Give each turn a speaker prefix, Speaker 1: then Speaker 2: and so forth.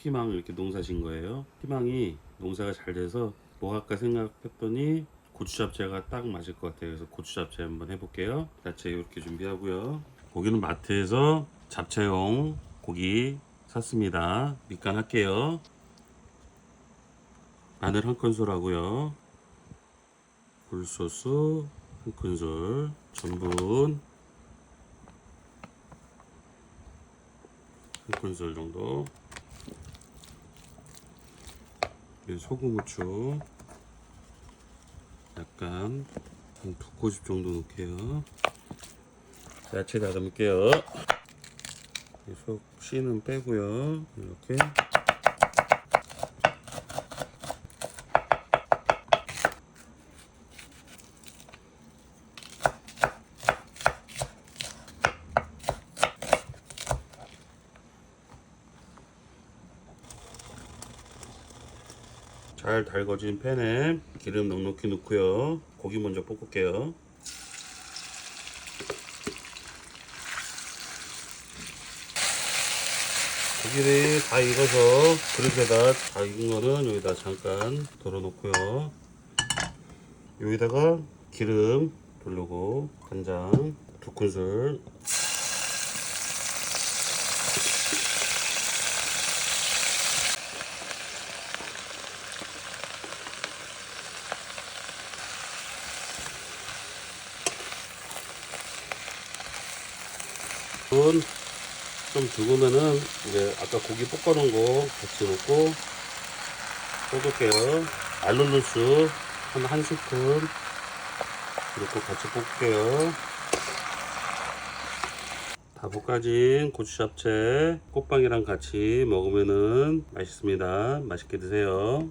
Speaker 1: 희망 이렇게 농사진 거예요. 희망이 농사가 잘 돼서 뭐 할까 생각했더니 고추 잡채가 딱 맞을 것 같아요. 그래서 고추 잡채 한번 해볼게요. 야채 이렇게 준비하고요. 고기는 마트에서 잡채용 고기 샀습니다. 밑간 할게요. 마늘 한 큰술 하고요. 굴소스 한 큰술, 전분 한 큰술 정도. 그리고 소금 후추 약간 한 두 꼬집 정도 넣을게요. 야채 다듬을게요. 이속 씨는 빼고요. 이렇게 잘 달궈진 팬에 기름 넉넉히 넣고요. 고기 먼저 볶을게요. 고기를 다 익어서 그릇에다 다 익은 거는 여기다 잠깐 덜어놓고요. 여기다가 기름 두르고 간장 두 큰술 은좀 죽으면은 이제 아까 고기 볶아놓은 거 같이 넣고 볶을게요. 알룰루스 한 한 스푼 넣고 같이 볶을게요. 다 볶아진 고추 잡채 꽃빵이랑 같이 먹으면은 맛있습니다. 맛있게 드세요.